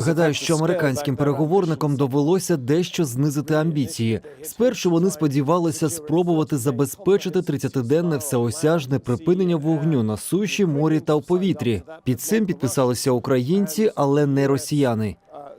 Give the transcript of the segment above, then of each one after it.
Гадаю, що американським переговорникам довелося дещо знизити амбіції. Спершу вони сподівалися спробувати забезпечити 30-денне всеосяжне припинення вогню на суші, морі та в повітрі. Під цим підписалися українці, але не росіяни.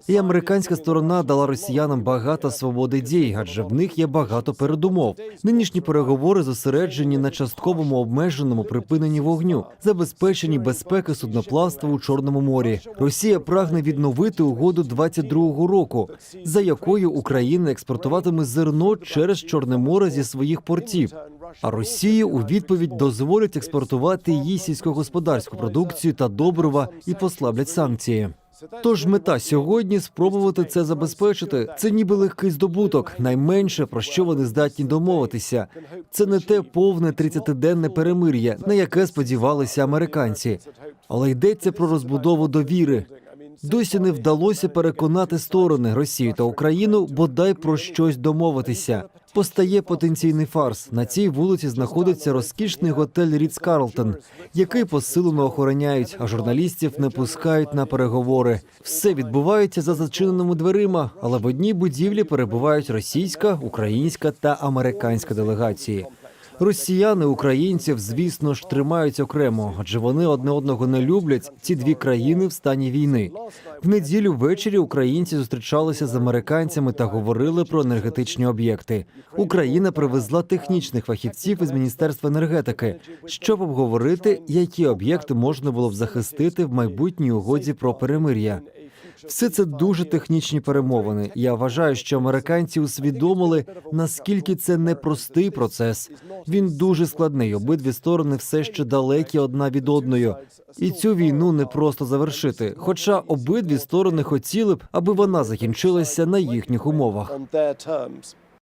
І американська сторона дала росіянам багато свободи дій, адже в них є багато передумов. Нинішні переговори зосереджені на частковому обмеженому припиненні вогню, забезпеченні безпеки судноплавства у Чорному морі. Росія прагне відновити угоду 22-го року, за якою Україна експортуватиме зерно через Чорне море зі своїх портів. А Росії у відповідь дозволять експортувати її сільськогосподарську продукцію та добрива і послаблять санкції. Тож мета сьогодні спробувати це забезпечити. Це ніби легкий здобуток, найменше про що вони здатні домовитися. Це не те повне 30-денне перемир'я, на яке сподівалися американці, але йдеться про розбудову довіри. Досі не вдалося переконати сторони Росію та Україну бодай про щось домовитися. Постає потенційний фарс. На цій вулиці знаходиться розкішний готель Ріц Карлтон, який посилено охороняють, а журналістів не пускають на переговори. Все відбувається за зачиненими дверима, але в одній будівлі перебувають російська, українська та американська делегації. Росіяни українців, звісно ж, тримають окремо, адже вони одне одного не люблять. Ці дві країни в стані війни. В неділю ввечері українці зустрічалися з американцями та говорили про енергетичні об'єкти. Україна привезла технічних фахівців із міністерства енергетики, щоб обговорити, які об'єкти можна було б захистити в майбутній угоді про перемир'я. Все це дуже технічні перемовини. Я вважаю, що американці усвідомили наскільки це непростий процес. Він дуже складний. Обидві сторони все ще далекі одна від одної. І цю війну не просто завершити. Хоча обидві сторони хотіли б, аби вона закінчилася на їхніх умовах.